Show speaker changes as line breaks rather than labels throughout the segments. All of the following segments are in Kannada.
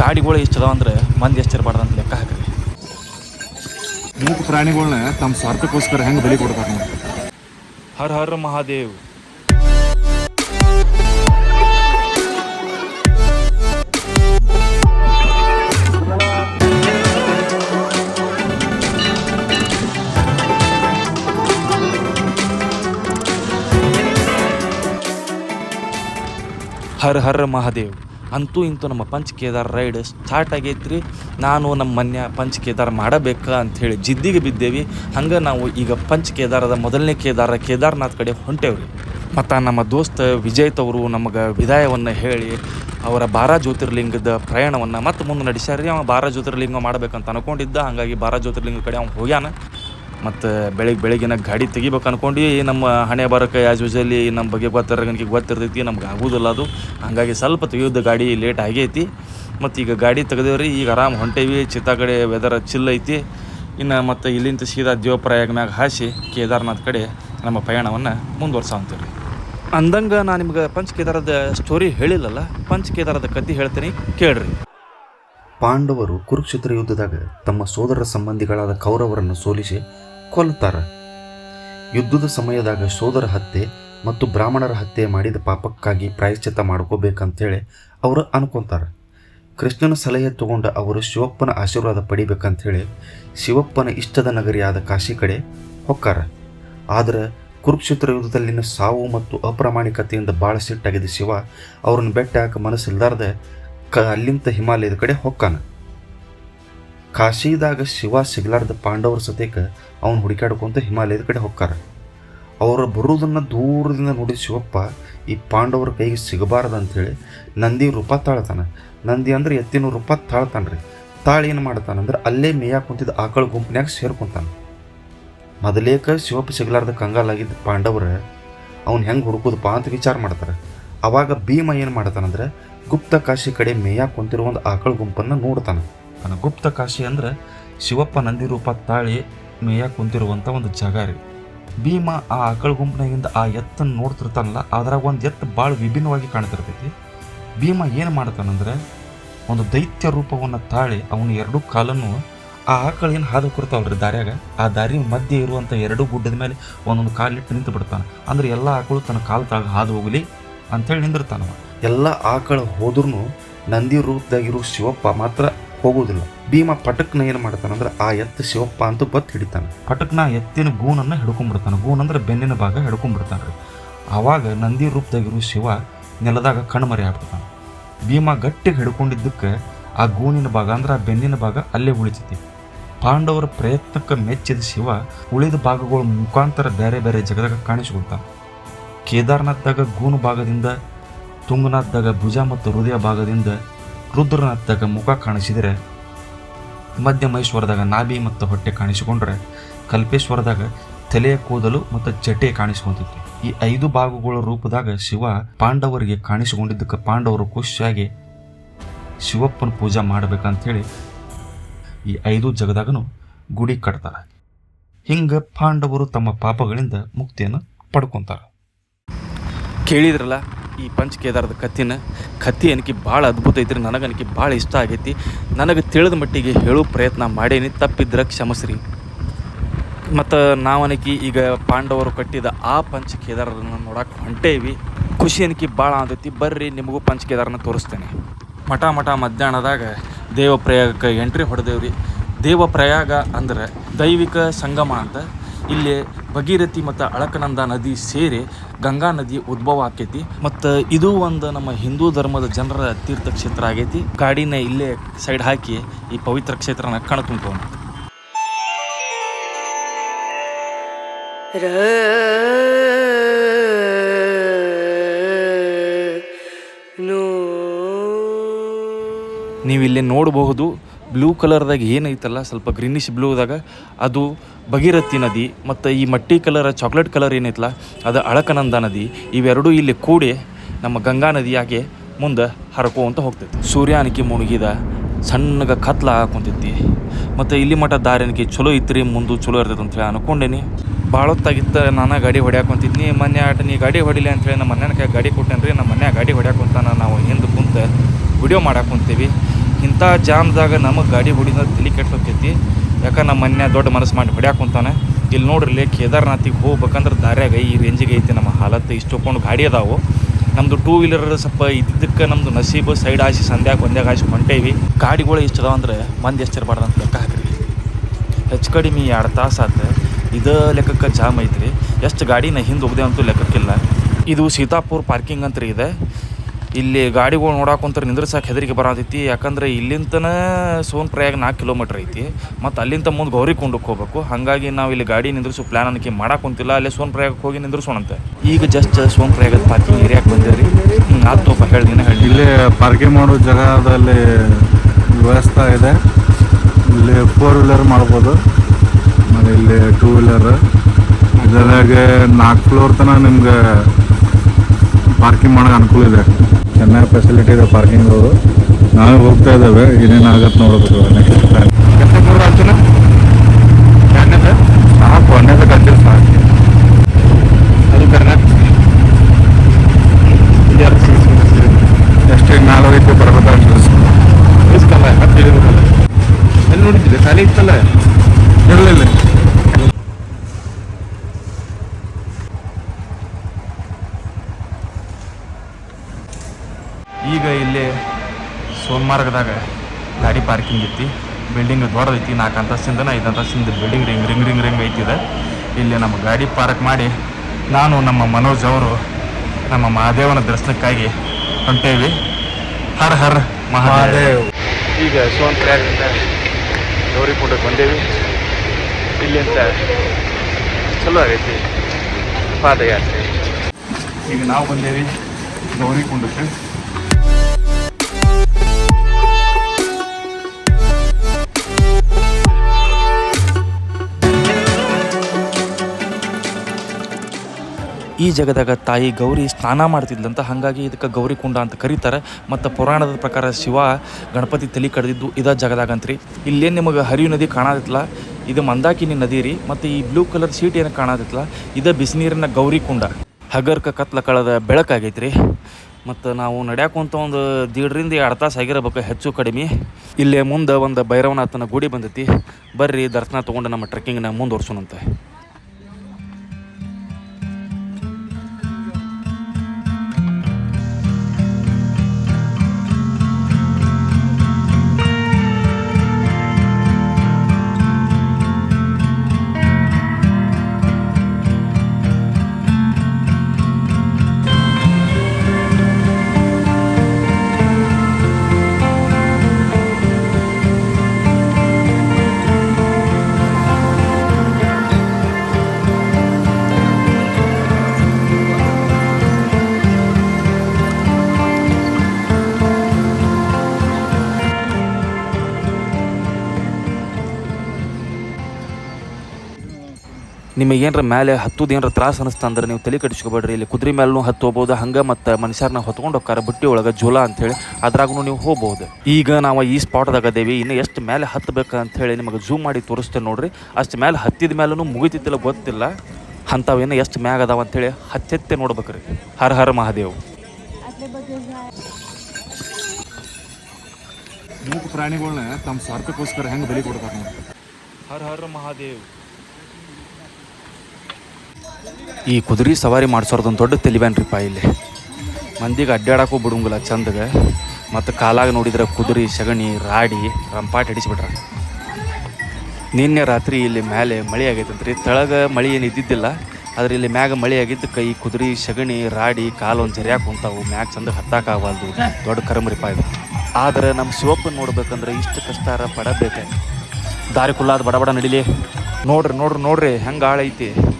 ಗಾಡಿಗಳು ಎಷ್ಟು ಅದಾವ ಅಂದ್ರೆ ಮಂದಿ ಎಷ್ಟು ಇರಬಾರ್ದು ಅಂತ ಲೆಕ್ಕ ಹಾಕ್ರಿ.
ಮೂಕ ಪ್ರಾಣಿಗಳನ್ನ ತಮ್ಮ ಸ್ವಾರ್ಥಕ್ಕೋಸ್ಕರ ಹೆಂಗೆ ಬಲಿ ಕೊಡ್ತಾರೆ ನೋಡಿ
ಹರ ಹರ ಮಹಾದೇವ್. ಹರ ಹರ ಮಹಾದೇವ್. ಅಂತೂ ಇಂತೂ ನಮ್ಮ ಪಂಚ್ ಕೇದಾರ್ ರೈಡ್ ಸ್ಟಾರ್ಟ್ ಆಗೈತ್ರಿ. ನಾನು ನಮ್ಮ ಮನ್ಯ ಪಂಚ ಕೇದಾರ್ ಅಂತ ಅಂಥೇಳಿ ಜಿದ್ದಿಗೆ ಬಿದ್ದೇವಿ. ಹಂಗೆ ನಾವು ಈಗ ಪಂಚ್ ಕೇದಾರದ ಮೊದಲನೇ ಕೇದಾರ, ಕೇದಾರ್ನಾಥ್ ಕಡೆ ಹೊಂಟೇವ್ರಿ. ಮತ್ತು ನಮ್ಮ ದೋಸ್ತ ವಿಜಯ್ ತವರು ನಮಗೆ ವಿದಾಯವನ್ನು ಹೇಳಿ ಅವರ ಬಾರಾ ಜ್ಯೋತಿರ್ಲಿಂಗದ ಪ್ರಯಾಣವನ್ನು ಮತ್ತೆ ಮುಂದೆ ನಡೆಸ್ಯಾರ್ರಿ. ಅವ ಬಾರಾ ಜ್ಯೋತಿರ್ಲಿಂಗ ಮಾಡ್ಬೇಕಂತ ಅನ್ಕೊಂಡಿದ್ದ. ಹಾಗಾಗಿ ಬಾರಾ ಜ್ಯೋತಿರ್ಲಿಂಗ ಕಡೆ ಅವ್ನು ಹೋಗ್ಯಾನ. ಮತ್ತು ಬೆಳಿಗ್ಗೆ ಬೆಳಗಿನ ಗಾಡಿ ತೆಗಿಬೇಕು ಅನ್ಕೊಂಡು ನಮ್ಮ ಹಣೆ ಬರೋಕೆ ಆ್ಯಸ್ ಯೂಸಲಿ ನಮ್ಮ ಬಗ್ಗೆ ಗೊತ್ತಿರೋನಿಗೆ ಗೊತ್ತಿರ್ತೈತಿ, ನಮ್ಗೆ ಆಗೋದಿಲ್ಲ ಅದು. ಹಾಗಾಗಿ ಸ್ವಲ್ಪ ತೆಗಿಯೋದು ಗಾಡಿ ಲೇಟ್ ಆಗೈತಿ. ಮತ್ತು ಈಗ ಗಾಡಿ ತೆಗೆದೇವ್ರಿ, ಈಗ ಆರಾಮ್ ಹೊಂಟೇವಿ. ಚಿತ್ತ ಕಡೆ ವೆದರ್ ಚಿಲ್ ಐತಿ. ಇನ್ನು ಮತ್ತು ಇಲ್ಲಿಂದ ಸೀದಾ ದೇವಪ್ರಯಾಗ ಮ್ಯಾಗ ಹಾಸಿ ಕೇದಾರ್ನಾಥ್ ಕಡೆ ನಮ್ಮ ಪಯಣವನ್ನು ಮುಂದುವರ್ಸಂತೀವಿ ಅಂದಂಗೆ ನಾನು ನಿಮ್ಗೆ ಪಂಚ ಕೇದಾರದ ಸ್ಟೋರಿ ಹೇಳಿಲ್ಲಲ್ಲ, ಪಂಚ ಕೇದಾರದ ಹೇಳ್ತೀನಿ, ಕೇಳ್ರಿ.
ಪಾಂಡವರು ಕುರುಕ್ಷೇತ್ರ ಯುದ್ಧದಾಗ ತಮ್ಮ ಸೋದರ ಸಂಬಂಧಿಗಳಾದ ಕೌರವರನ್ನು ಸೋಲಿಸಿ ಕೊಲ್ಲುತ್ತಾರೆ ಯುದ್ಧದ ಸಮಯದಾಗ ಸೋದರ ಹತ್ಯೆ ಮತ್ತು ಬ್ರಾಹ್ಮಣರ ಹತ್ಯೆ ಮಾಡಿದ ಪಾಪಕ್ಕಾಗಿ ಪ್ರಾಯಶ್ಚಿತ್ತ ಮಾಡ್ಕೋಬೇಕಂತೇಳಿ ಅವರು ಅನ್ಕೊಂತಾರೆ. ಕೃಷ್ಣನ ಸಲಹೆ ತಗೊಂಡು ಅವರು ಶಿವಪ್ಪನ ಆಶೀರ್ವಾದ ಪಡಿಬೇಕಂತೇಳಿ ಶಿವಪ್ಪನ ಇಷ್ಟದ ನಗರಿಯಾದ ಕಾಶಿ ಕಡೆ ಹೊಕ್ಕಾರ. ಆದರೆ ಕುರುಕ್ಷೇತ್ರ ಯುದ್ಧದಲ್ಲಿನ ಸಾವು ಮತ್ತು ಅಪ್ರಾಮಾಣಿಕತೆಯಿಂದ ಭಾಳ ಸಿಟ್ಟಾಗಿದ್ದ ಶಿವ ಅವ್ರನ್ನ ಬೆಟ್ಟ ಹಾಕಿ ಮನಸ್ಸಿಲ್ದಾರ್ದೆ ಕ ಅಲ್ಲಿಂದ ಹಿಮಾಲಯದ ಕಡೆ ಹೊಕ್ಕಾನ. ಕಾಶಿದಾಗ ಶಿವ ಸಿಗ್ಲಾರ್ದ ಪಾಂಡವರ ಸತೇಕ ಅವನು ಹುಡುಕಾಡ್ಕೊಂತ ಹಿಮಾಲಯದ ಕಡೆ ಹೊಕ್ಕಾರ ಅವರು ಬರುವುದನ್ನು ದೂರದಿಂದ ನೋಡಿದ ಶಿವಪ್ಪ ಈ ಪಾಂಡವರ ಕೈಗೆ ಸಿಗಬಾರ್ದು ಅಂಥೇಳಿ ನಂದಿ ರೂಪ ತಾಳ್ತಾನೆ. ನಂದಿ ಅಂದ್ರೆ ಎತ್ತಿನ ರೂಪ ತಾಳ್ತಾನೆ ರೀ ತಾಳಿ ಏನು ಮಾಡ್ತಾನಂದ್ರೆ ಅಲ್ಲೇ ಮೇಯಾಕ ಕುಂತಿದ್ದ ಆಕಳ ಗುಂಪಿನ್ಯಾಗ ಸೇರ್ಕೊಂತಾನೆ. ಮೊದಲೇಕ ಶಿವಪ್ಪ ಸಿಗಲಾರ್ದ ಕಂಗಾಲಾಗಿದ್ದ ಪಾಂಡವರ ಅವ್ನು ಹೆಂಗೆ ಹುಡುಕೋದಪ್ಪ ಅಂತ ವಿಚಾರ ಮಾಡ್ತಾರೆ. ಅವಾಗ ಭೀಮ ಏನು ಮಾಡ್ತಾನಂದ್ರೆ ಗುಪ್ತ ಕಾಶಿ ಕಡೆ ಮೇಯಾಕ ಕುಂತಿರುವ ಒಂದು ಆಕಳ ಗುಂಪನ್ನು ನೋಡ್ತಾನೆ.
ಗುಪ್ತ ಕಾಶಿ ಅಂದ್ರೆ ಶಿವಪ್ಪ ನಂದಿ ರೂಪ ತಾಳಿ ಮೇಯ ಕುಂತಿರುವಂಥ ಒಂದು ಜಾಗ ರೀ. ಭೀಮ ಆ ಆಕಳ ಗುಂಪಿನಾಗಿಂದ ಆ ಎತ್ತನ್ನು ನೋಡ್ತಿರ್ತಾನಲ್ಲ, ಅದ್ರಾಗ ಒಂದು ಎತ್ತು ಭಾಳ ವಿಭಿನ್ನವಾಗಿ ಕಾಣ್ತಿರ್ತೈತಿ. ಭೀಮ ಏನು ಮಾಡ್ತಾನಂದ್ರೆ, ಒಂದು ದೈತ್ಯ ರೂಪವನ್ನು ತಾಳಿ ಅವನ ಎರಡೂ ಕಾಲನ್ನು ಆ ಆಕಳ ಏನು ಹಾದು ಹೋಗಿರ್ತಾವಲ್ರಿ ದಾರ್ಯಾಗ? ಆ ದಾರಿ ಮಧ್ಯೆ ಇರುವಂಥ ಎರಡು ಗುಡ್ಡದ ಮೇಲೆ ಒಂದೊಂದು ಕಾಲಿಟ್ಟು ನಿಂತು ಬಿಡ್ತಾನೆ. ಅಂದ್ರೆ ಎಲ್ಲ ಆಕಳು ತನ್ನ ಕಾಲು ತಾಗ ಹಾದು ಹೋಗಲಿ ಅಂಥೇಳಿ ನಿಂದಿರ್ತಾನವ.
ಎಲ್ಲ ಆಕಳು ಹೋದ್ರೂ ನಂದಿ ರೂಪದಾಗಿರೋ ಶಿವಪ್ಪ ಮಾತ್ರ ಹೋಗೋದಿಲ್ಲ ಭೀಮ ಪಟಕ್ನ ಏನು ಮಾಡ್ತಾನಂದ್ರೆ ಆ ಎತ್ತ ಶಿವಪ್ಪ ಅಂತ ಬತ್ ಹಿಡಿತಾನೆ.
ಪಟಕ್ನ ಎತ್ತಿನ ಗೂನನ್ನು ಹಿಡ್ಕೊಂಡ್ಬಿಡ್ತಾನೆ. ಗೂನ್ ಅಂದ್ರೆ ಬೆನ್ನಿನ ಭಾಗ ಹಿಡ್ಕೊಂಡ್ಬಿಡ್ತಾನೆ ರೀ. ಆವಾಗ ನಂದಿ ರೂಪದಾಗಿರುವ ಶಿವ ನೆಲದಾಗ ಕಣ್ಮರೆ ಆಗ್ಬಿಡ್ತಾನೆ ಭೀಮ ಗಟ್ಟಿಗೆ ಹಿಡ್ಕೊಂಡಿದ್ದಕ್ಕೆ ಆ ಗೂನಿನ ಭಾಗ ಅಂದ್ರೆ ಆ ಬೆನ್ನಿನ ಭಾಗ ಅಲ್ಲೇ ಉಳಿತೈತಿ. ಪಾಂಡವರ ಪ್ರಯತ್ನಕ್ಕೆ ಮೆಚ್ಚಿದ ಶಿವ ಉಳಿದ ಭಾಗಗಳ ಮುಖಾಂತರ ಬೇರೆ ಬೇರೆ ಜಗದಾಗ ಕಾಣಿಸ್ಕೊಳ್ತಾನೆ. ಕೇದಾರ್ನಾಥ್ದಾಗ ಗೂನು ಭಾಗದಿಂದ, ತುಂಗನಾಥ್ದಾಗ ಭುಜ ಮತ್ತು ಹೃದಯ ಭಾಗದಿಂದ ರುದ್ರನಾಥ್ದಾಗ ಮುಖ ಕಾಣಿಸಿದರೆ ಮಧ್ಯಮೈಶ್ವರದಾಗ ನಾಭಿ ಮತ್ತು ಹೊಟ್ಟೆ ಕಾಣಿಸಿಕೊಂಡ್ರೆ, ಕಲ್ಪೇಶ್ವರದಾಗ ತಲೆಯ ಕೂದಲು ಮತ್ತು ಚಟೆ ಕಾಣಿಸಿಕೊಂತಿತ್ತು. ಈ ಐದು ಭಾಗಗಳ ರೂಪದಾಗ ಶಿವ ಪಾಂಡವರಿಗೆ ಕಾಣಿಸಿಕೊಂಡಿದ್ದಕ್ಕೆ ಪಾಂಡವರು ಖುಷಿಯಾಗಿ ಶಿವಪ್ಪನ ಪೂಜೆ ಹೇಳಿ ಈ ಐದು ಜಗದಾಗನು ಗುಡಿ ಕಟ್ತಾರೆ. ಹಿಂಗೆ ಪಾಂಡವರು ತಮ್ಮ ಪಾಪಗಳಿಂದ ಮುಕ್ತಿಯನ್ನು ಪಡ್ಕೊತಾರೆ. ಕೇಳಿದ್ರಲ್ಲ ಈ ಪಂಚ ಕೇದಾರದ ಕತ್ತಿನ ಕತ್ತಿ ಅನಿಕೆ ಭಾಳ ಅದ್ಭುತ ಐತ್ರಿ, ನನಗೆ ಅನಿಕೆ ಭಾಳ ಇಷ್ಟ ಆಗೈತಿ. ನನಗೆ ತಿಳಿದ ಮಟ್ಟಿಗೆ ಹೇಳೋ ಪ್ರಯತ್ನ ಮಾಡೇನಿ, ತಪ್ಪಿದ್ರೆ ಕ್ಷಮಸ್ರಿ. ಮತ್ತು ನಾವನಕಿ ಈಗ ಪಾಂಡವರು ಕಟ್ಟಿದ ಆ ಪಂಚ ಕೇದಾರನ ನೋಡಕ್ಕೆ ಹೊಂಟೇವಿ. ಖುಷಿ ಅನಿಕೆ ಭಾಳ ಆದೈತಿ, ಬರ್ರಿ ನಿಮಗೂ ಪಂಚ ಕೇದಾರನ ತೋರಿಸ್ತೇನೆ. ಮಠ ಮಠ ಮಧ್ಯಾಹ್ನದಾಗ ದೇವಪ್ರಯಾಗಕ್ಕೆ ಎಂಟ್ರಿ ಹೊಡೆದೇವ್ರಿ. ದೇವಪ್ರಯಾಗ ಅಂದ್ರೆ ದೈವಿಕ ಸಂಗಮ ಅಂತ. ಇಲ್ಲಿ ಭಗೀರಥಿ ಮತ್ತು ಅಳಕನಂದ ನದಿ ಸೇರಿ ಗಂಗಾ ನದಿ ಉದ್ಭವ ಆಕೈತಿ. ಮತ್ತು ಇದು ಒಂದು ನಮ್ಮ ಹಿಂದೂ ಧರ್ಮದ ಜನರ ತೀರ್ಥಕ್ಷೇತ್ರ ಆಗೈತಿ. ಗಾಡಿನ ಇಲ್ಲೇ ಸೈಡ್ ಹಾಕಿ ಈ ಪವಿತ್ರ ಕ್ಷೇತ್ರನ ಕಣ ನೀವಿಲ್ಲಿ ನೋಡಬಹುದು ಬ್ಲೂ ಕಲರ್ದಾಗ ಏನೈತಲ್ಲ, ಸ್ವಲ್ಪ ಗ್ರೀನಿಶ್ ಬ್ಲೂದಾಗ ಅದು ಭಗೀರಥಿ ನದಿ ಮತ್ತು ಈ ಮಟ್ಟಿ ಕಲರ್ ಚಾಕ್ಲೇಟ್ ಕಲರ್ ಏನೈತಲ್ಲ, ಅದು ಅಳಕನಂದ ನದಿ, ಇವೆರಡೂ ಇಲ್ಲಿ ಕೂಡಿ ನಮ್ಮ ಗಂಗಾ ನದಿಯಾಗೆ ಮುಂದೆ ಹರ್ಕೋಂತ ಹೋಗ್ತೈತಿ. ಸೂರ್ಯಾನಿಕೆ ಮುಳುಗಿದ ಸಣ್ಣಗೆ ಕತ್ಲ ಹಾಕೊಂತೈತಿ. ಮತ್ತು ಇಲ್ಲಿ ಮಠ ದಾರಿನಿಕೆ ಚಲೋ ಇತ್ತು ರೀ ಮುಂದೆ ಚಲೋ ಇರ್ತೈತೆ ಅಂತೇಳಿ ಅನ್ಕೊಂಡೇನಿ. ಭಾಳ ಹೊತ್ತಾಗಿತ್ತು ನಾನು ಗಾಡಿ ಹೊಡ್ಯಾಕೊಂತಿದ್ನಿ ಮೊನ್ನೆ ಆಟ, ನೀ ಗಾಡಿ ಹೊಡಿಲಿ ಅಂತೇಳಿ ನಮ್ಮ ಮನ್ಯಾನ ಕೈ ಗಾಡಿ ಕೊಟ್ಟೇನ್ರಿ. ನಮ್ಮ ಮನ್ಯಾಗ ಗಾಡಿ ಹೊಡ್ಯಾಕೊಂತಾನ ನಾವು ಹಿಂದೆ ಕುಂತ ವಿಡಿಯೋ ಮಾಡಾಕೊಂತೀವಿ ಇಂಥ ಜಾಮ್ದಾಗ ನಮಗೆ ಗಾಡಿ ಹೊಡಿದ ತಲೆ ಕೆಟ್ಟ ಹೋಗ್ತೈತಿ ಯಾಕೆ ನಮ್ಮ ಮನ್ಯ ದೊಡ್ಡ ಮನಸ್ಸು ಮಾಡಿ ಹೊಡ್ಯಾಕ ಕುಂತಾನೆ. ಇಲ್ಲಿ ನೋಡ್ರಿ ಕೇದಾರ್ನಾಥಿಗೆ ಹೋಗ್ಬೇಕಂದ್ರೆ ದಾರ್ಯಾಗ ಈ ರೇಂಜಿಗೆ ಐತಿ ನಮ್ಮ ಹಾಲತ್ತು ಇಷ್ಟೊಂದು ಗಾಡಿ ಅದಾವು. ನಮ್ಮದು ಟೂ ವೀಲರ್ ಸ್ವಲ್ಪ ಇದ್ದಿದ್ದಕ್ಕೆ ನಮ್ಮದು ನಸೀಬು ಸೈಡ್ ಹಾಸಿ ಸಂಧ್ಯಾಗ ಒಂದ್ಯಾಗ ಹಾಸಿ ಹೊಂಟೇವಿ. ಗಾಡಿಗಳು ಇಷ್ಟು ಅಂದ್ರೆ ಮಂದಿ ಎಷ್ಟು ಇರಬಾರ್ದು ಅಂತ ಲೆಕ್ಕ ಹಾಕ್ರಿ. ಹೆಚ್ಚು ಕಡಿಮೆ ಎರಡು ತಾಸು ಆತು. ಇದು ಲೆಕ್ಕಕ್ಕೆ ಜಾಮ್ ಐತ್ರಿ. ಎಷ್ಟು ಗಾಡಿನ ಹಿಂದೆ ಹೋಗದೆ ಅಂತೂ ಲೆಕ್ಕಕ್ಕಿಲ್ಲ. ಇದು ಸೀತಾಪುರ್ ಪಾರ್ಕಿಂಗ್ ಅಂತ ಇದೆ. ಇಲ್ಲಿ ಗಾಡಿಗಳು ನೋಡಾಕೊಂತಾರೆ ನಿಂದ್ರಸಕ್ಕೆ ಹೆದರಿಕೆ ಬರತೈತಿ ಯಾಕಂದ್ರೆ ಇಲ್ಲಿಂತನ ಸೋನ್ ಪ್ರಯಾಗ ನಾಲ್ಕು ಕಿಲೋಮೀಟ್ರ್ ಐತಿ. ಮತ್ತು ಅಲ್ಲಿಂದ ಮುಂದೆ ಗೌರಿ ಕುಂಡಕ್ಕೆ ಹೋಗ್ಬೇಕು. ಹಾಗಾಗಿ ನಾವು ಇಲ್ಲಿ ಗಾಡಿ ನಿಂದ್ರಿಸೋ ಪ್ಲಾನ್ ಅನ್ನಕ್ಕೆ ಅಲ್ಲೇ ಸೋನ್ ಪ್ರಯಾಗಕ್ಕೆ ಹೋಗಿ ನಿಂದ್ರಿಸೋಣಂತೆ. ಈಗ ಜಸ್ಟ್ ಸೋನ್ ಪ್ರಯಾಗದ ಪಾರ್ಕಿಂಗ್ ಏರಿಯಾಕ್ಕೆ ಬಂದಿರಿ ಆತೋಪ ಹೇಳಿದಿನ ಹೇಳಿ
ಇಲ್ಲಿ ಪಾರ್ಕಿಂಗ್ ಮಾಡೋ ಜಾಗದಲ್ಲಿ ವ್ಯವಸ್ಥೆ ಇದೆ. ಇಲ್ಲಿ ಫೋರ್ ವೀಲರ್ ಮಾಡ್ಬೋದು. ಇಲ್ಲಿ ಟೂ ವೀಲರ್ ಇದರಾಗೆ ನಾಲ್ಕು ಫ್ಲೋರ್ ತನಕ ನಿಮ್ಗೆ ಪಾರ್ಕಿಂಗ್ ಮಾಡೋಕೆ ಅನುಕೂಲ ಇದೆ. ಚೆನ್ನಾಗಿ ಫೆಸಿಲಿಟಿ ಇದೆ ಪಾರ್ಕಿಂಗ್ ಅವರು ನಾವೇ ಹೋಗ್ತಾ ಇದ್ದಾವೆ, ಏನೇನು ಆಗತ್ತೆ ನೋಡಬೇಕು ನೆಕ್ಸ್ಟ್ ಪ್ಲಾನ್ ಎಷ್ಟೇ ನಾಲ್ಕು
ಎಲ್ಲಿ ನೋಡಿದ್ರೆ ಖಾಲಿ ಇತ್ತಲ್ಲ
ಇರಲಿಲ್ಲ
ಈಗ ಇಲ್ಲಿ ಸೋನ್ಮಾರ್ಗದಾಗ ಗಾಡಿ ಪಾರ್ಕಿಂಗ್ ಐತಿ ಬಿಲ್ಡಿಂಗ್ ದೊಡ್ಡದೈತಿ ನಾಲ್ಕು ಅಂತಸ್ತಿಂದ ಐದು ಅಂತಸ್ತಿಂದ building ring ring ring ring ಐತಿದೆ. ಇಲ್ಲಿ ನಮ್ಮ ಗಾಡಿ ಪಾರ್ಕ್ ಮಾಡಿ ನಾನು ನಮ್ಮ ಮನೋಜ್ ಅವರು ನಮ್ಮ ಮಹಾದೇವನ ದರ್ಶನಕ್ಕಾಗಿ ಹೊಂಟೇವಿ. ಹರ್ ಹರ್ ಮಹಾದೇವ್. ಈಗ ಸೋನ್ ಗೌರಿ ಗೌರಿಕುಂಡಕ್ಕೆ ಬಂದೇವಿ. ಇಲ್ಲಿಂದ ಚಲೋ ಆಗೈತಿ ಪಾದಯಾತ್ರೆ. ಈಗ ನಾವು ಬಂದೇವಿ ಗೌರಿಕುಂಡಕ್ಕೆ ಈ ಜಗದಾಗ ತಾಯಿ ಗೌರಿ ಸ್ನಾನ ಮಾಡ್ತಿದ್ಲಂತ ಹಾಗಾಗಿ ಇದಕ್ಕೆ ಗೌರಿ ಕುಂಡ ಅಂತ ಕರೀತಾರೆ. ಮತ್ತು ಪುರಾಣದ ಪ್ರಕಾರ ಶಿವ ಗಣಪತಿ ತಲೆ ಕಡ್ದಿದ್ದು ಇದ ಜಾಗದಾಗಂತ್ರಿ. ಇಲ್ಲೇನು ನಿಮಗೆ ಹರಿಯು ನದಿ ಕಾಣದಿತ್ತಲ್ಲ ಇದು ಮಂದಾಕಿನಿ ನದಿ ರೀ, ಮತ್ತು ಈ ಬ್ಲೂ ಕಲರ್ ಸೀಟ್ ಏನು ಕಾಣದಿತ್ತಲ್ಲ ಇದು ಬಿಸಿನೀರಿನ ಗೌರಿ ಕುಂಡ. ಹಗರ್ಕ ಕತ್ಲ ಕಳೆದ ಬೆಳಕಾಗೈತ್ರಿ ಮತ್ತು ನಾವು ನಡ್ಯಾಕೊಂತ ಒಂದು ದೀಡ್ರಿಂದ ಎರಡು ತಾಸು ಆಗಿರಬೇಕು ಹೆಚ್ಚು ಕಡಿಮೆ. ಇಲ್ಲೇ ಮುಂದೆ ಒಂದು ಭೈರವನಾಥನ ಗುಡಿ ಬಂದೈತಿ. ಬರ್ರಿ ದರ್ಶನ ತೊಗೊಂಡು ನಮ್ಮ ಟ್ರೆಕ್ಕಿಂಗ್ನ ಮುಂದುವರ್ಸೋಣಂತೆ. ನಿಮಗೇನ್ರ ಮೇಲೆ ಹತ್ತೋದು ಏನರ ತ್ರಾಸ ಅನಿಸ್ತಾ ಅಂದ್ರೆ ನೀವು ತಲೆ ಕಟ್ಟಿಸ್ಕೊಬೇಡ್ರಿ ಇಲ್ಲಿ ಕುದುರೆ ಮೇಲೂ ಹತ್ತು ಹೋಗ್ಬೋದು ಹಂಗೆ ಮತ್ತು ಮನುಷ್ಯರನ್ನ ಹೊತ್ಕೊಂಡು ಹೋಗ್ತಾರೆ ಬುಟ್ಟಿ ಒಳಗೆ ಜೋಲ ಅಂಥೇಳಿ ಅದ್ರಾಗೂ ನೀವು ಹೋಗ್ಬೋದು. ಈಗ ನಾವು ಈ ಸ್ಪಾಟ್ದಾಗ ಅದೇವಿ ಇನ್ನು ಎಷ್ಟು ಮೇಲೆ ಹತ್ತಬೇಕು ಅಂಥೇಳಿ ನಿಮಗೆ ಜೂಮ್ ಮಾಡಿ ತೋರಿಸ್ತೇನೆ ನೋಡ್ರಿ. ಅಷ್ಟು ಮೇಲೆ ಹತ್ತಿದ ಮೇಲೂ ಮುಗಿತಿದ್ದಿಲ್ಲ ಗೊತ್ತಿಲ್ಲ. ಅಂಥವೇನು ಎಷ್ಟು ಮ್ಯಾಗ ಅದಾವ ಅಂಥೇಳಿ ಹತ್ತೆತ್ತೆ ನೋಡ್ಬೇಕ್ರಿ. ಹರ ಹರ ಮಹಾದೇವ್.
ಮೂಕ ಪ್ರಾಣಿಗಳನ್ನ ತಮ್ಮ ಸ್ವಾರ್ಥಕ್ಕೋಸ್ಕರ ಹೆಂಗೆ ಬಲಿ ಕೊಡ್ತಾರೆ ನೋಡಿ
ಹರ ಹರ ಮಹಾದೇವ್. ಈ ಕುದುರೆ ಸವಾರಿ ಮಾಡಿಸೋರ್ದೊಂದು ದೊಡ್ಡ ತೆಲಿಬ್ಯಾನ್ರಿಪ್ಪ ಇಲ್ಲಿ. ಮಂದಿಗೆ ಅಡ್ಡಾಡಕ್ಕೂ ಬಿಡುಂಗಿಲ್ಲ, ಚಂದಗೆ. ಮತ್ತು ಕಾಲಾಗ ನೋಡಿದ್ರೆ ಕುದುರೆ, ಸಗಣಿ, ರಾಡಿ, ರಂಪಾಟ್ ಹಿಡಿಸ್ಬಿಟ್ರ. ನಿನ್ನೆ ರಾತ್ರಿ ಇಲ್ಲಿ ಮೇಲೆ ಮಳೆ ಆಗೈತಂತ್ರಿ. ತೆಳಗೆ ಮಳೆ ಏನು ಇದ್ದಿದ್ದಿಲ್ಲ, ಆದ್ರೆ ಇಲ್ಲಿ ಮ್ಯಾಗ ಮಳೆ ಆಗಿದ್ದಕ್ಕೆ ಕೈ, ಕುದುರೆ, ಸಗಣಿ, ರಾಡಿ, ಕಾಲು ಒಂದು ಜರಿಯಾಕ ಕುಂತಾವು. ಮ್ಯಾಗ ಚಂದ ಹತ್ತಾಕಾಗಲ್ದು ದೊಡ್ಡ ಕರಮರಿಪ ಇದು. ಆದ್ರೆ ನಮ್ಮ ಶಿವಪ್ಪನ ನೋಡ್ಬೇಕಂದ್ರೆ ಇಷ್ಟು ಕಷ್ಟಾರ ಪಡಬೇಕು. ದಾರಿ ಕುಲ್ಲಾದ ಬಡಬಡ ಬಡ ನಡಿಲಿ. ನೋಡ್ರಿ ನೋಡ್ರಿ ನೋಡ್ರಿ, ಹೆಂಗೆ ಆಳ ಐತಿ. ಹಾಂ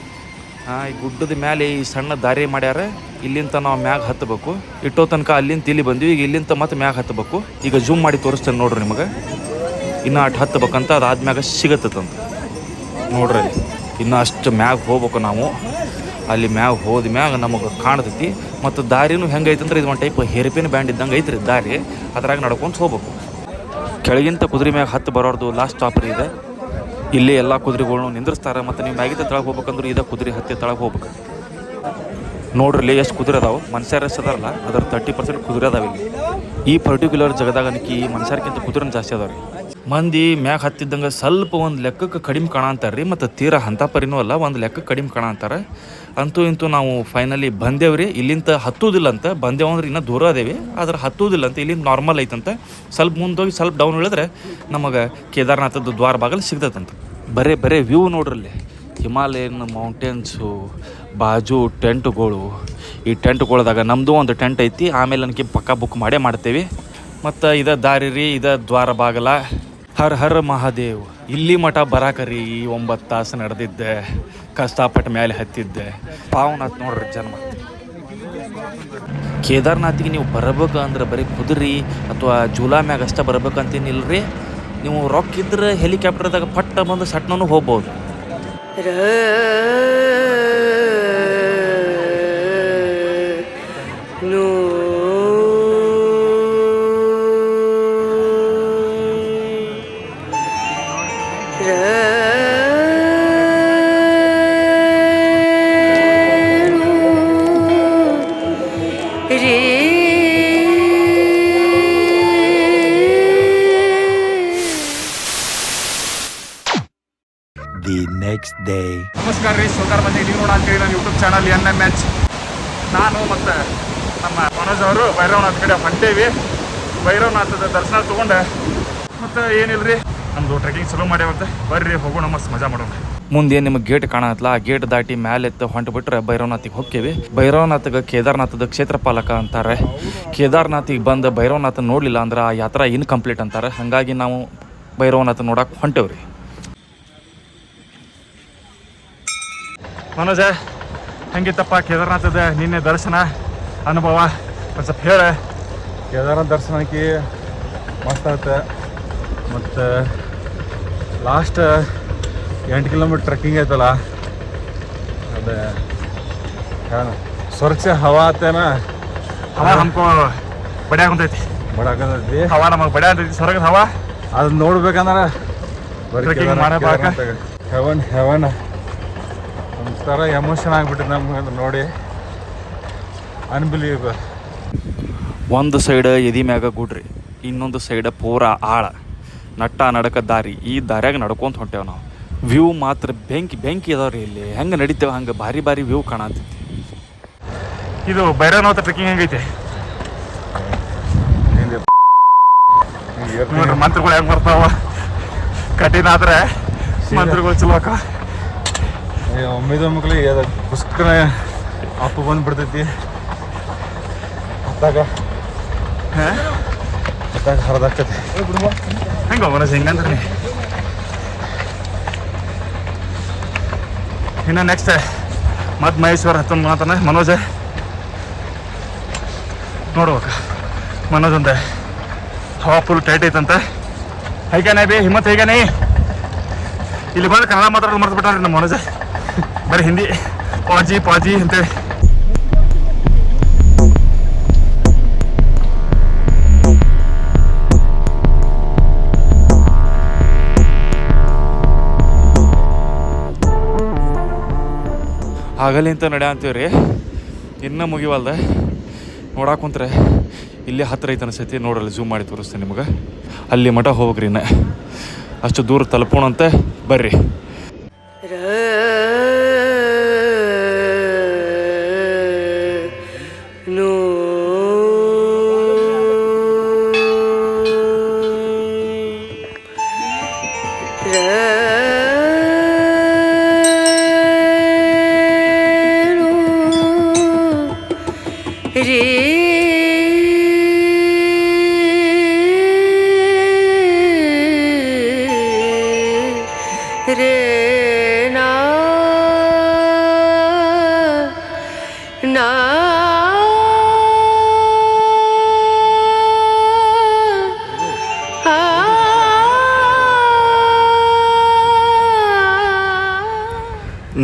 ಈ ಗುಡ್ಡದ ಮ್ಯಾಲೆ ಈ ಸಣ್ಣ ದಾರಿ ಮಾಡ್ಯಾರ. ಇಲ್ಲಿಂದ ನಾವು ಮ್ಯಾಗ ಹತ್ತಬೇಕು. ಇಟ್ಟೋ ತನಕ ಅಲ್ಲಿಂದ ಇಲ್ಲಿ ಬಂದ್ವಿ. ಈಗ ಇಲ್ಲಿಂದ ಮತ್ತೆ ಮ್ಯಾಗ ಹತ್ತಬೇಕು. ಈಗ ಜೂಮ್ ಮಾಡಿ ತೋರಿಸ್ತೇನೆ ನೋಡ್ರಿ ನಿಮಗೆ. ಇನ್ನು ಅಟ್ ಹತ್ತಬೇಕಂತ ಅದಾದ್ಮ್ಯಾಗ ಸಿಗತ್ತಂತ ನೋಡ್ರಿ ಇನ್ನು ಅಷ್ಟು ಮ್ಯಾಗ ಹೋಗ್ಬೇಕು ನಾವು. ಅಲ್ಲಿ ಮ್ಯಾಗ ಹೋದ ಮ್ಯಾಗ ನಮಗೆ ಕಾಣ್ತೈತಿ. ಮತ್ತು ದಾರಿನೂ ಹೆಂಗೈತೆ ಅಂದ್ರೆ ಇದು ಒಂದು ಟೈಪ್ ಹೆರಿಪಿನ ಬ್ಯಾಂಡ್ ಇದ್ದಂಗೆ ಐತ್ರಿ ದಾರಿ. ಅದ್ರಾಗ ನಡ್ಕೊಂಡು ಹೋಗ್ಬೇಕು. ಕೆಳಗಿಂತ ಕುದುರೆ ಮ್ಯಾಗ ಹತ್ತು ಬರೋರ್ದು ಲಾಸ್ಟ್ ಸ್ಟಾಪ್ ರೀ ಇದೆ. ಇಲ್ಲಿ ಎಲ್ಲ ಕುದುರೆಗಳನ್ನು ನಿಂದಿರ್ಸ್ತಾರೆ ಮತ್ತು ನೀವು ಮ್ಯಾಗಿಂದ ತಳಗೆ ಹೋಗ್ಬೇಕಂದ್ರೆ ಇದೇ ಕುದುರೆ ಹತ್ತಿ ತಳಗೆ ಹೋಗ್ಬೇಕು. ನೋಡ್ರಿ ಎಷ್ಟು ಕುದುರೆ ಅದಾವೆ. ಮನುಷ್ಯರ ಅದಾರಲ್ಲ, ಅದರ ತರ್ಟಿ ಪರ್ಸೆಂಟ್ ಕುದುರೆ ಅದಾವ ಇಲ್ಲಿ. ಈ ಪರ್ಟಿಕ್ಯುಲರ್ ಜಾಗದಾಗ ಅನ್ಕಿ ಮನುಷ್ಯರ್ಕಿಂತ ಕುದುರೆ ಜಾಸ್ತಿ ಅದಾವೆ ರೀ ಮಂದಿ ಮ್ಯಾಗ ಹತ್ತಿದ್ದಂಗೆ ಸ್ವಲ್ಪ ಒಂದು ಲೆಕ್ಕಕ್ಕೆ ಕಡಿಮೆ ಕಾಣಂತಾರೆ ರೀ ಮತ್ತು ತೀರಾ ಹಂತ ಪರಿನೂ ಅಲ್ಲ, ಒಂದು ಲೆಕ್ಕಕ್ಕೆ ಕಡಿಮೆ ಕಾಣಂತಾರೆ. ಅಂತೂ ಇಂತೂ ನಾವು ಫೈನಲಿ ಬಂದೇವ್ರಿ. ಇಲ್ಲಿಂದ ಹತ್ತುವುದಿಲ್ಲ ಅಂತ ಬಂದೇವು ಅಂದ್ರೆ ಇನ್ನೂ ದೂರ ಅದೇವಿ. ಆದ್ರೆ ಹತ್ತುವುದಿಲ್ಲ ಅಂತ ಇಲ್ಲಿಂದ ನಾರ್ಮಲ್ ಐತಂತ. ಸ್ವಲ್ಪ ಮುಂದೋಗಿ ಸ್ವಲ್ಪ ಡೌನ್ ಇಳಿದ್ರೆ ನಮಗೆ ಕೇದಾರನಾಥದ ದ್ವಾರ ಬಾಗಲ್ ಸಿಗ್ತೈತಂತ ಬರೇ ಬರೇ ವ್ಯೂ ನೋಡ್ರಲ್ಲಿ. ಹಿಮಾಲಯನ್ ಮೌಂಟೇನ್ಸು ಬಾಜು ಟೆಂಟ್ಗಳು. ಈ ಟೆಂಟ್ಗಳ್ದಾಗ ನಮ್ಮದು ಒಂದು ಟೆಂಟ್ ಐತಿ. ಆಮೇಲೆ ನನಗೆ ಪಕ್ಕ ಬುಕ್ ಮಾಡೇ ಮಾಡ್ತೇವೆ. ಮತ್ತು ಇದ ದಾರಿ ರೀ ಇದ ದ್ವಾರ ಬಾಗಲ. ಹರ್ ಹರ್ ಮಹಾದೇವ್, ಇಲ್ಲಿ ಮಠ ಬರಾಕರಿ ಈ ಒಂಬತ್ತು ತಾಸು ನಡೆದಿದ್ದೆ ಕಷ್ಟಪಟ್ಟು ಮೇಲೆ ಹತ್ತಿದ್ದೆ. ಪಾವನಾಥ್ ನೋಡ್ರಿ ಜನ್ಮ. ಕೇದಾರ್ನಾಥಿಗೆ ನೀವು ಬರಬೇಕು ಅಂದ್ರೆ ಬರೀ ಕುದುರಿ ಅಥವಾ ಜೂಲಾ ಮ್ಯಾಗ ಅಷ್ಟೇ ಬರ್ಬೇಕಂತೇನಿಲ್ರಿ? ನೀವು ರೊಕ್ಕ ಇದ್ರೆ ಹೆಲಿಕಾಪ್ಟರ್ದಾಗ ಪಟ್ಟ ಬಂದು ಸಟ್ನೂ ಹೋಗ್ಬೋದು.
ಡೇ
ನಮಸ್ಕಾರ ರೀ ಸೋದಾರ ಮಂದಿ ನೀವು ನೋಡ ಅಂತೇಳಿ ನನ್ನ YouTube channel N M H ನಾನು ಮತ್ತು ನಮ್ಮ ಮನೋಜ್ ಅವರು ಭೈರವನಾಥ್ ಕಡೆ ಹೊಂಟೇವಿ. ಭೈರವನಾಥದ ದರ್ಶನ ತೊಗೊಂಡೆ. ಮತ್ತು ಏನಿಲ್ಲರಿ ನಮ್ಮದು ಟ್ರೆಕಿಂಗ್ ಚಲೋ ಮಾಡ್ಯಾವಂತೆ ಬರ್ರಿ ಹೋಗೋಣ ಮಸ್ತ್ ಮಜಾ ಮಾಡೋಣ.
ಮುಂದೆ ನಿಮಗೆ ಗೇಟ್ ಕಾಣತ್ಲ? ಆ ಗೇಟ್ ದಾಟಿ ಮ್ಯಾಲೆ ಎತ್ತ ಹೊಂಟು ಬಿಟ್ರೆ ಭೈರವನಾಥಿಗೆ ಹೋಗ್ತೀವಿ ಭೈರವನಾಥಗೆ ಕೇದಾರ್ನಾಥದ ಕ್ಷೇತ್ರಪಾಲಕ ಅಂತಾರೆ. ಕೇದಾರನಾಥಿಗೆ ಬಂದು ಭೈರವನಾಥ ನೋಡಲಿಲ್ಲ ಅಂದ್ರೆ ಆ ಯಾತ್ರಾ ಇನ್ಕಂಪ್ಲೀಟ್ ಅಂತಾರೆ. ಹಾಗಾಗಿ ನಾವು ಭೈರವನಾಥ ನೋಡಕ್ಕೆ ಹೊಂಟೇವ್ರಿ.
ಮನೋಜ ಹೆಂಗಿತ್ತಪ್ಪ ಕೇದಾರನಾಥದ ನಿನ್ನೆ ದರ್ಶನ ಅನುಭವ? ಒಂದು ಸ್ವಲ್ಪ ಹೇಳ. ಕೇದಾರನಾಥ ದರ್ಶನಕ್ಕೆ ಮಸ್ತ್ ಆಗುತ್ತೆ. ಮತ್ತು ಲಾಸ್ಟ್ ಎಂಟು ಕಿಲೋಮೀಟ್ರ್ ಟ್ರೆಕ್ಕಿಂಗ್ ಐತಲ್ಲ ಅದೇ ಹೇಳ ಸ್ವರ್ಚ ಹವಾ ಆತೇನ?
ಹವಾ ನಮ್ಕೋ ಹಾಕೊಂತೈತಿ ಬಡ
ಹಾಕೊಂತೈತಿ
ಹವಾ ನಮಗೆ ಬಡಿ ಅಂತೈತಿ ಸ್ವರ್ಗದ ಹವಾ.
ಅದನ್ನ ನೋಡ್ಬೇಕಂದ್ರೆ? ಹೆವನ್ ಹೆವನ್ ಒಂಥರ ಎಮೋಷನ್ ಆಗಿಬಿಟ್ಟಿದೆ ನಮ್ಗೆ ಅದು ನೋಡಿ. ಅನ್ಬಿಲೀವಬಲ್
ಒಂದು ಸೈಡ್ ಎದಿ ಮ್ಯಾಗ ಗುಡ್ರಿ ಇನ್ನೊಂದು ಸೈಡ್ ಪೂರ ಆಳ. ನಟ್ಟ ನಡಕ ದಾರಿ ಈ ದಾರ್ಯಾಗ ನಡ್ಕೊಂತ ಹೊಂಟೇವೆ ನಾವು. ವ್ಯೂ ಮಾತ್ರ ಬೆಂಕಿ ಬೆಂಕಿ ಅದಾವ್ರಿ ಇಲ್ಲಿ. ಹೆಂಗೆ ನಡಿತೇವೆ ಹಂಗೆ? ಭಾರಿ ಭಾರಿ ವ್ಯೂ ಕಾಣತೈತಿ.
ಇದು ಭೈರವನಾಥ ಟ್ರೆಕ್ಕಿಂಗ್ ಹೆಂಗೈತೆ? ಮಂತ್ರಗಳು ಹೆಂಗೆ ಬರ್ತಾವ? ಕಠಿಣ ಆದ್ರೆ ಮಂತ್ರಗಳು ಚಲೋಕ ಅಕ್ಕ.
ಒಮ್ಮಿದ ಅದು ಪುಸ್ತಕನ ಅಪ್ಪು ಬಂದ್ಬಿಡ್ತೈತಿ ಅತ್ತಾಗ. ಅತ್ತಾಗ ಹರಿದಾಕತಿ
ಹೆಂಗ ಮನಸ್ಸು ಹೆಂಗಂದ್ರೆ ಇನ್ನು ನೆಕ್ಸ್ಟ್ ಮತ್ ಮಹೇಶ್ವರ ಹತ್ತೊಂದು ಮಾತನ ಮನೋಜ್. ನೋಡ್ಬೇಕ. ಮನೋಜ್ ಅಂತ. ಹವಾ ಫುಲ್ ಟೈಟ್ ಐತಂತ. ಹೇಗೇನೆ ಬಿ ಹಿಮ್ಮತ್ ಹೇಗೇನೆ? ಇಲ್ಲಿ ಬಂದು ಕನ್ನಡ ಮಾತಾಡೋದು ಮರ್ತು ಬಿಟ್ಟಾರೆ ನಮ್ಮ ಮನೋಜ್. ಬರೀ ಹಿಂದಿ ಪಾಜಿ ಪಾಜಿ ಅಂತೇಳಿ
ಆಗಲಿಂತ ನಡೆ ಅಂತೀವಿ ರೀ. ಇನ್ನೂ ಮುಗಿವಲ್ದ. ನೋಡಾಕ ಕುಂತ್ರೆ ಇಲ್ಲೇ ಹತ್ತಿರ ಐತೆ ಅನಿಸ್ತೈತಿ ನೋಡ್ರಲ್ಲಿ ಜೂಮ್ ಮಾಡಿ ತೋರಿಸ್ತೀನಿ ನಿಮಗೆ. ಅಲ್ಲಿ ಮಠ ಹೋಗ್ರಿ ಇನ್ನ. ಅಷ್ಟು ದೂರ ತಲುಪೋಣಂತೆ. ಬರ್ರಿ.
রে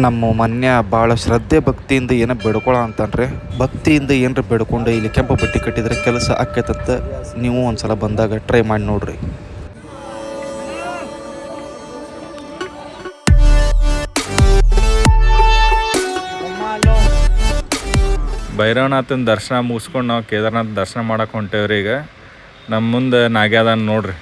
ನಮ್ಮ ಮನ್ಯ ಭಾಳ ಶ್ರದ್ಧೆ ಭಕ್ತಿಯಿಂದ ಏನೋ ಬೇಡ್ಕೊಳ ಅಂತಾನ್ರಿ. ಭಕ್ತಿಯಿಂದ ಏನರ ಬೇಡ್ಕೊಂಡು ಇಲ್ಲಿ ಕೆಂಪು ಬಟ್ಟೆ ಕಟ್ಟಿದ್ರೆ ಕೆಲಸ ಆಕೈತಂತ ನೀವು ಒಂದ್ಸಲ ಬಂದಾಗ ಟ್ರೈ ಮಾಡಿ ನೋಡ್ರಿ.
ಭೈರವನಾಥನ ದರ್ಶನ ಮುಗಿಸ್ಕೊಂಡು ನಾವು ಕೇದಾರನಾಥ ದರ್ಶನ ಮಾಡಕ್ಕೆ ಹೊಂಟೇವ್ರಿ ಈಗ. ನಮ್ಮ ಮುಂದೆ ನಾಗ್ಯಾದನ್ ನೋಡ್ರಿ.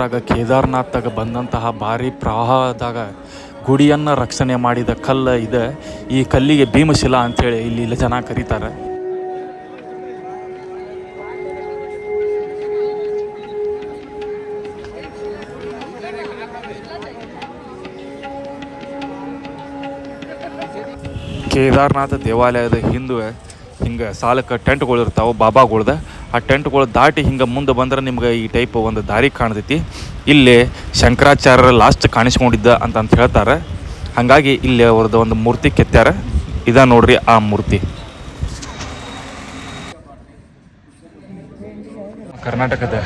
ಹದಿಮೂರರಾಗ ಕೇದಾರ್ನಾಥಾಗ ಬಂದಂತಹ ಭಾರಿ ಪ್ರವಾಹದಾಗ ಗುಡಿಯನ್ನು ರಕ್ಷಣೆ ಮಾಡಿದ ಕಲ್ಲು ಇದೆ. ಈ ಕಲ್ಲಿಗೆ ಭೀಮಶಿಲಾ ಅಂಥೇಳಿ ಇಲ್ಲಿ ಇಲ್ಲಿ ಜನ ಕರೀತಾರೆ. ಕೇದಾರ್ನಾಥ ದೇವಾಲಯದ ಹಿಂದೆ ಹಿಂಗೆ ಸಾಲಕ್ಕೆ ಟೆಂಟ್ಗಳು ಇರ್ತಾವೆ, ಬಾಬಾಗಳ್ದ. ಆ ಟೆಂಟ್ಗಳು ದಾಟಿ ಹಿಂಗೆ ಮುಂದೆ ಬಂದ್ರೆ ನಿಮ್ಗೆ ಈ ಟೈಪ್ ಒಂದು ದಾರಿ ಕಾಣ್ತೈತಿ. ಇಲ್ಲಿ ಶಂಕರಾಚಾರ್ಯರ ಲಾಸ್ಟ್ ಕಾಣಿಸ್ಕೊಂಡಿದ್ದ ಅಂತ ಅಂತ ಹೇಳ್ತಾರೆ. ಹಾಗಾಗಿ ಇಲ್ಲಿ ಅವ್ರದ್ದು ಒಂದು ಮೂರ್ತಿ ಕೆತ್ತ್ಯಾರ ಇದ ನೋಡ್ರಿ ಆ ಮೂರ್ತಿ.
ಕರ್ನಾಟಕದ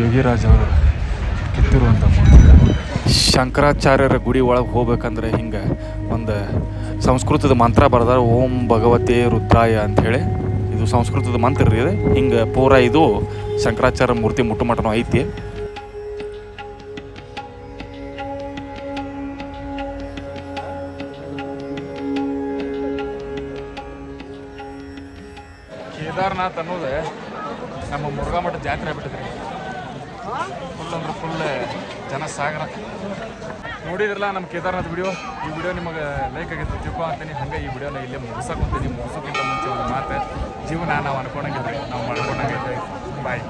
ಯೋಗಿರಾಜ್ ಅವರು ಕಿತ್ತಿರುವಂಥ
ಶಂಕರಾಚಾರ್ಯರ ಗುಡಿ ಒಳಗೆ ಹೋಗ್ಬೇಕಂದ್ರೆ ಹಿಂಗೆ ಒಂದು ಸಂಸ್ಕೃತದ ಮಂತ್ರ ಬರ್ದಾರ ಓಂ ಭಗವತಿ ರುದ್ರಾಯ ಅಂಥೇಳಿ ಇದು ಸಂಸ್ಕೃತದ ಮಂತ್ರ ರೀ ಇದು. ಹಿಂಗೆ ಪೂರ ಇದು ಶಂಕರಾಚಾರ್ಯ ಮೂರ್ತಿ ಮುಟ್ಟು ಮಟನೂ ಐತಿ.
ಕೇದಾರ್ನಾಥ್ ಅನ್ನೋದು ನಮ್ಮ ಮುರುಘಾ ಮಠ ಜಾತ್ರೆ ಆಗ್ಬಿಟ್ಟಿದ್ರಿ. ಫುಲ್ ಅಂದ್ರೆ ಫುಲ್ ಜನಸಾಗರ ನೋಡಿದ್ರಲ್ಲ ನಮ್ಮ ಕೇದಾರ್ನಾಥ್ ವಿಡಿಯೋ ಈ ವಿಡಿಯೋ ನಿಮಗೆ ಲೈಕ್ ಆಗೈತೆ ತಿಳ್ಕೊ ಅಂತೀನಿ. ಹಂಗೆ ಈ ವಿಡಿಯೋನ ಇಲ್ಲೇ ಮುಗಿಸೋಕೊಂತೀನಿ. ಮುಗಿಸೋಕ್ಕಿಂತ ಮುಂಚೆ ಒಂದು ಮಾತು, ಜೀವನ ನಾವು ಅನ್ಕೊಂಡಂಗಿದ್ರೆ ನಾವು ಮಾಡ್ಕೊಂಡಂಗೈತೆ ಬಾಯ್